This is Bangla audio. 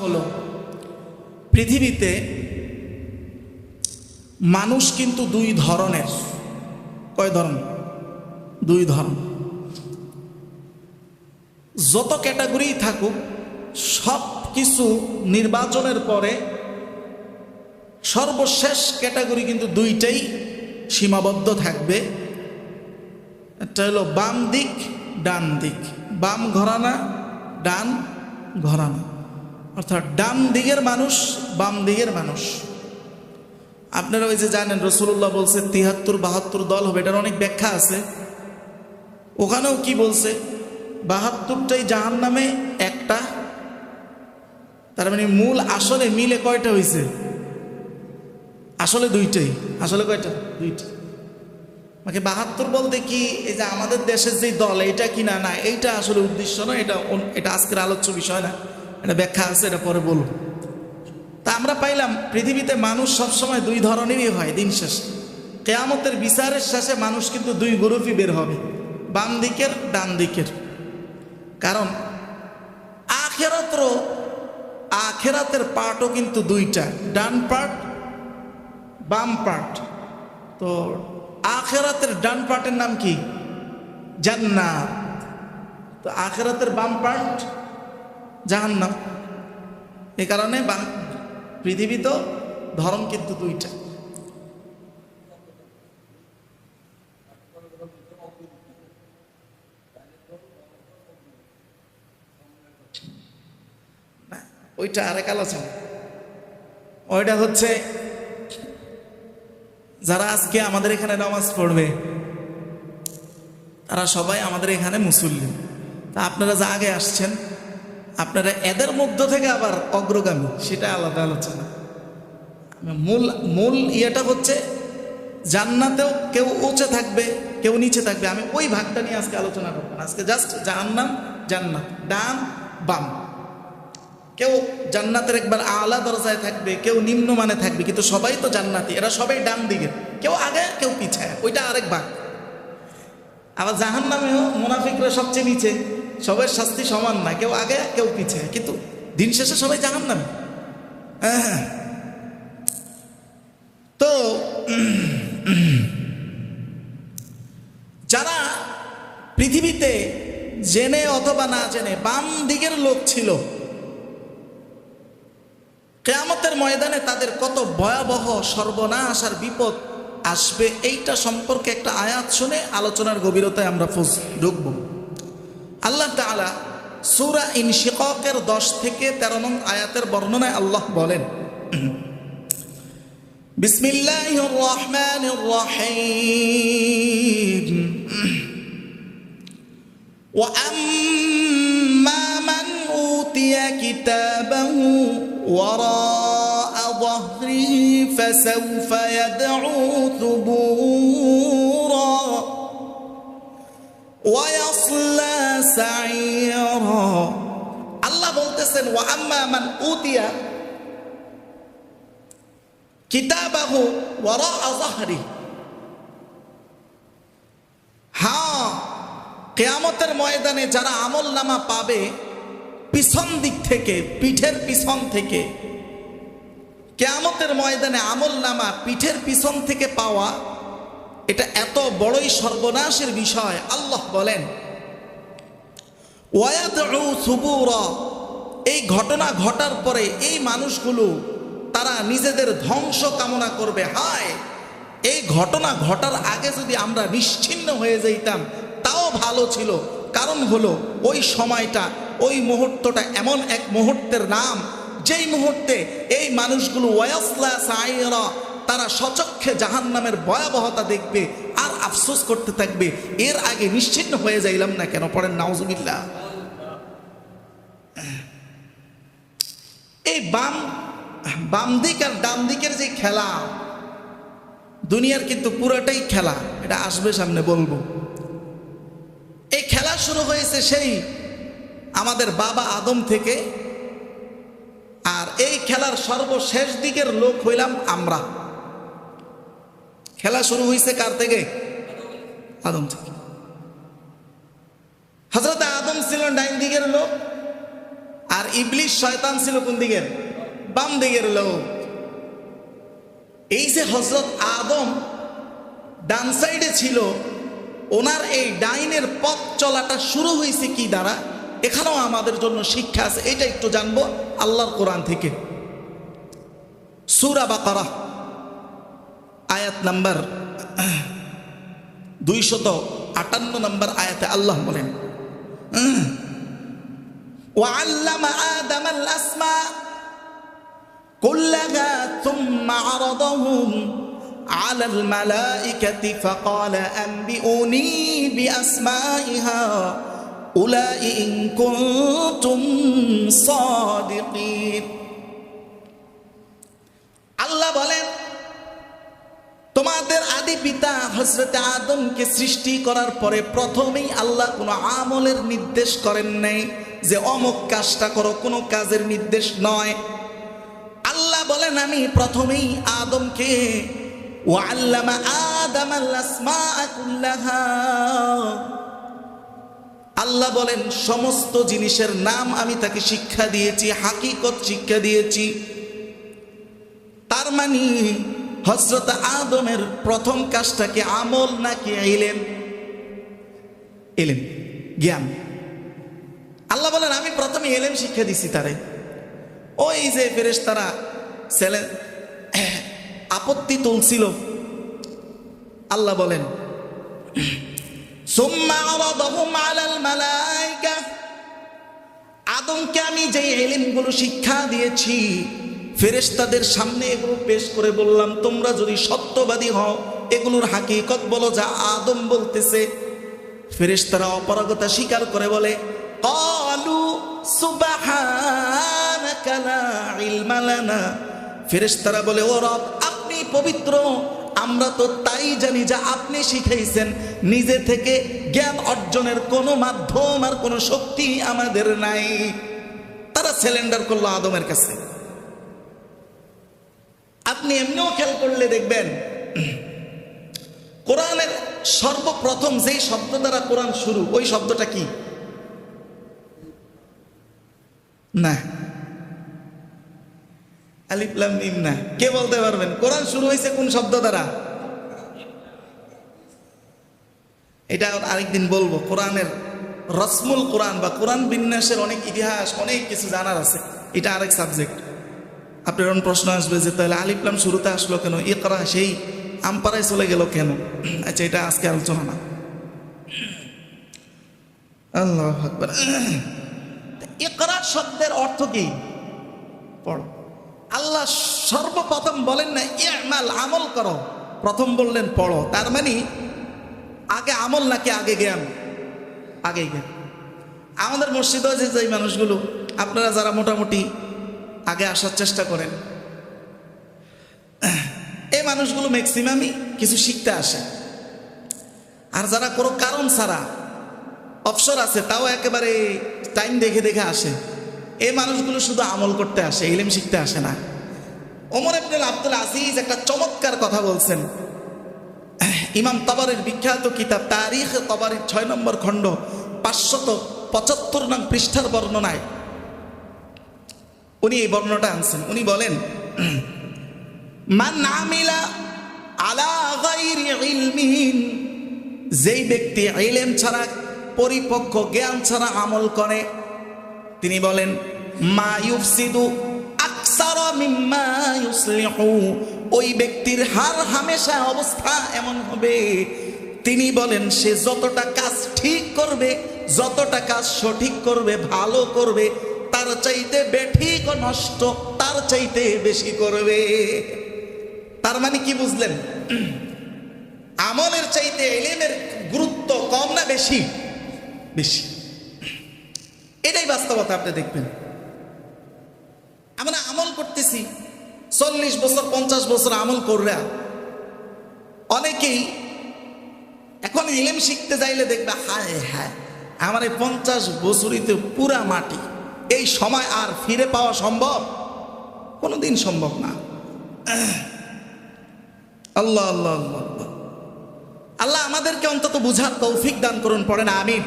হলো, পৃথিবীতে মানুষ কিন্তু দুই ধরনের। কয় ধরন? দুই ধরন। যত ক্যাটাগরি থাকুক, সব কিছু নির্বাচনের পরে সর্বশেষ ক্যাটাগরি কিন্তু দুইটাই সীমাবদ্ধ থাকবে। একটা হলো বাম দিক, ডান দিক। বাম ঘরানা, ডান ঘরানা। অর্থাৎ ডান দিকের মানুষ, বাম দিকের মানুষ। আপনারা ওই যে জানেন রসুল্লাহ বলছে তিহাত্তর, বাহাত্তর দল হবে, এটার অনেক ব্যাখ্যা আছে। ওখানেও কি বলছে? বাহাত্তরটাই জাহান নামে একটা। তার মানে মূল আসলে মিলে কয়টা হয়েছে আসলে দুইটাই। আসলে কয়টা? দুইটা। মানে বাহাত্তর বলতে কি, এই যে আমাদের দেশের যে দল এটা কি না না, এইটা আসলে উদ্দেশ্য না এটা এটা আজকের আলোচ্য বিষয় না। এটা ব্যাখ্যা আছে, এটা পরে বলব। তা আমরা পাইলাম, পৃথিবীতে মানুষ সবসময় দুই ধরনেরই হয় দিন শেষে। কেয়ামতের বিচারের শেষে মানুষ কিন্তু দুই গ্রুপই বের হবে, বাম দিকের, ডান দিকের। কারণ আখেরাত্র আখেরাতের পার্টও কিন্তু দুইটা, ডান পার্ট, বাম পার্ট। তো আখেরাতের ডান পার্টের নাম কি? জান্নাত। তো আখেরাতের বাম পার্ট জাহান্নাম। এ কারণে পৃথিবী তো ধর্ম কিন্তু দুইটা। ওইটা আরেক আলোচনা। ওইটা হচ্ছে, যারা আজকে আমাদের এখানে নামাজ পড়বে, তারা সবাই আমাদের এখানে মুসল্লি। তা আপনারা যা আগে আসছেন আপনারা এদের মধ্য থেকে আবার অগ্রগামী, সেটা আলাদা আলোচনা। মূল মূল ইয়েটা হচ্ছে জান্নাতেও কেউ উঁচে থাকবে, কেউ নিচে থাকবে। আমি ওই ভাগটা নিয়ে আজকে আলোচনা করব আজকে জাস্ট জাহান্নাম, জান্নাত। ডান, বাম। কেউ জান্নাতের একবার আলা দরজায় থাকবে, কেউ নিম্ন মানে থাকবে, কিন্তু সবাই তো জান্নাতি। এরা সবাই ডান দিকে। কেউ আগে, কেউ পিছায়। ওইটা আরেক ভাগ। আবার জাহান নামেও মোনাফিকরা সবচেয়ে নিচে। সবার শাস্তি সমান না, কেউ আগে, কেউ পিছে। কিন্তু দিন শেষে সবাই জাহান না হ্যাঁ। তো, যারা পৃথিবীতে জেনে অথবা না জেনে বাম দিকের লোক ছিল, কেয়ামতের ময়দানে তাদের কত ভয়াবহ সর্বনাশ আর বিপদ আসবে, এইটা সম্পর্কে একটা আয়াত শুনে আলোচনার গভীরতায় আমরা ঢুকব। আল্লাহ তাআলা সূরা ইনশিকাকের দশ থেকে তেরো নং আয়াতের বর্ণনায় আল্লাহ বলেন বিসমিল্লাহির রহমানির রহিম وأما من أوتي كتابه وراء ظهره فسوف يدعو ثبورا ويصلى سعيرا আল্লাহ বলতেছেন মান উতিয়া কিতাবাহু ওয়ারা আযহরি হ্যাঁ কেয়ামতের ময়দানে যারা আমল নামা পাবে, পিছন দিক থেকে, পিঠের পিছন থেকে, কেয়ামতের ময়দানে আমল নামা পিঠের পিছন থেকে পাওয়া, এটা এত বড়ই সর্বনাশের বিষয়, আল্লাহ বলেন। এই ঘটনা ঘটার পরে এই মানুষগুলো তারা নিজেদের ধ্বংস কামনা করবে। হায়! এই ঘটনা ঘটার আগে যদি আমরা নিশ্চিন্ন হয়ে যাইতাম, তাও ভালো ছিল। কারণ হলো, ওই সময়টা, ওই মুহূর্তটা এমন এক মুহূর্তের নাম, যেই মুহূর্তে এই মানুষগুলো ওয়াসলা তারা সচক্ষে জাহান নামের ভয়াবহতা দেখবে আর আফসোস করতে থাকবে। এর আগে নিশ্চিন্ন হয়ে যাইলাম না কেন? পড়েন নাউজুবিল্লাহ। এই বাম বাম দিক আর ডান দিকের যে খেলা, দুনিয়ার কিন্তু পুরোটাই খেলা। এটা আসবে সামনে বলব। এই খেলা শুরু হয়েছে সেই আমাদের বাবা আদম থেকে, আর এই খেলার সর্বশেষ দিকের লোক হইলাম আমরা। খেলা শুরু হয়েছে কার থেকে? আদম থেকে। হজরত আদম ছিলেন ডাইন দিকের লোক আর ইবলিশ শয়তান ছিল কোন দিকের? বাম দিকের লোক। এই যে হজরত আদম ডান সাইডে ছিল, ওনার এই ডাইনের পথ চলাটা শুরু হয়েছে কি দ্বারা? এখানেও আমাদের জন্য শিক্ষা আছে, এটা একটু জানব আল্লাহর কোরআন থেকে। সুরা বাকারা, আয়াত নাম্বার দুইশত আটান্ন নম্বর আয়াতে আল্লাহ বলেন وعلم آدم الأسماء كلها ثم عرضهم على الملائكة فقال أنبئوني بأسماء هؤلاء إن كنتم صادقين পিতা হজরত আদমকে সৃষ্টি করার পরে প্রথমেই আল্লাহ কোনো আমলের নির্দেশ করেন নাই যে অমুক কাজটা করো, কোনো কাজের নির্দেশ নয়। আল্লাহ বলেন, আমি প্রথমেই আদমকে ও আল্লামা আদম আল্লাহ বলেন, সমস্ত জিনিসের নাম আমি তাকে শিক্ষা দিয়েছি, হাকিকত শিক্ষা দিয়েছি। তার মানে হজরত আদমের প্রথম কাজটাকে আমল নাকি এলেন এলেন জ্ঞান। আল্লাহ বলেন, আমি প্রথমে এলেন শিক্ষা দিছি তারে। ওই যে ফেরেস তারা ছেলে, আপত্তি তুলছিল। আল্লাহ বলেন আদমকে আমি যে এলিমগুলো শিক্ষা দিয়েছি ফেরেশতাদের সামনে এগুলো পেশ করে বললাম, তোমরা যদি সত্যবাদী হও, এগুলোর হাকিকত বলো যা আদম বলতেছে। ফেরেশতারা অপারগতা স্বীকার করে বলে, কলু ফেরেশতারা বলে, ও রব, আপনি পবিত্র, আমরা তো তাই জানি যা আপনি শিখাইছেন। নিজে থেকে জ্ঞান অর্জনের কোনো মাধ্যম আর কোনো শক্তি আমাদের নাই। তারা সিলিন্ডার করল আদমের কাছে। আপনি এমনিও খেয়াল করলে দেখবেন, কোরআনের সর্বপ্রথম যেই শব্দ দ্বারা কোরআন শুরু, ওই শব্দটা কি? না। আলিফলাম মিম না। কে বলতে পারবেন? কোরআন শুরু হয়েছে কোন শব্দ দ্বারা? এটা আরেকদিন বলব, কোরআনের রসমুল কোরআন বা কোরআন বিন্যাসের অনেক ইতিহাস, অনেক কিছু জানার আছে। এটা আরেক সাবজেক্ট আপনার এমন প্রশ্ন আসবে যে, তাহলে আলিফলাম শুরুতে আসলো কেন? এ করা সেই আমপাড়ায় চলে গেল কেন? আচ্ছা এটা আজকে আলোচনা না। আল্লাহ আকবার। ইকরা শব্দের অর্থ কি? পড়ো। আল্লাহ সর্বপ্রথম বলেন না, ইমাল, আমল করো। প্রথম বললেন, পড়ো। তার মানে আগে আমল নাকি আগে জ্ঞান? আগে জ্ঞান। আমাদের মসজিদ আছে যে মানুষগুলো, আপনারা যারা মোটামুটি আগে আসার চেষ্টা করেন। এই মানুষগুলো ম্যাক্সিমামই কিছু শিখতে আসে। আর যারা কোনো কারণ ছাড়া অবসর আছে, তাও একেবারে টাইম দেখে দেখে আসে। এই মানুষগুলো শুধু আমল করতে আসে, ইলিম শিখতে আসে না। ওমর আব্দুল আব্দুল আজিজ একটা চমৎকার কথা বলছেন। ইমাম তবরের বিখ্যাত কিতাব তারিখ তবরের ছয় নম্বর খণ্ড পাঁচশত পঁচাত্তর নং পৃষ্ঠার বর্ণনায়। উনি এই বর্ণটা আনছেন। উনি বলেন, মান যেই ব্যক্তি ইলম ছাড়া, পরিপক্ক জ্ঞান ছাড়া আমল করে, তিনি বলেন ওই ব্যক্তির হার হামেশা অবস্থা এমন হবে। তিনি বলেন, সে যতটা কাজ ঠিক করবে, যতটা কাজ সঠিক করবে, ভালো করবে তার চাইতে বেঠিক নষ্ট, তার চাইতে বেশি করবে। তার মানে কি বুঝলেন? আমলের চাইতে এলেমের গুরুত্ব কম না বেশি? বেশি। এটাই বাস্তবতা, আপনি দেখবেন। আমরা আমল করতেছি, চল্লিশ বছর, পঞ্চাশ বছর আমল কররা। অনেকেই এখন ইলেম শিখতে যাইলে দেখবে, হায় হ্যাঁ আমার এই পঞ্চাশ বছরিতে পুরা মাটি। এই সময় আর ফিরে পাওয়া সম্ভব? কোনো দিন সম্ভব না। আল্লাহ আল্লাহ আল্লাহ আল্লাহ। আমাদেরকে অন্তত বুঝার তৌফিক দান করুন পড়ে না আমির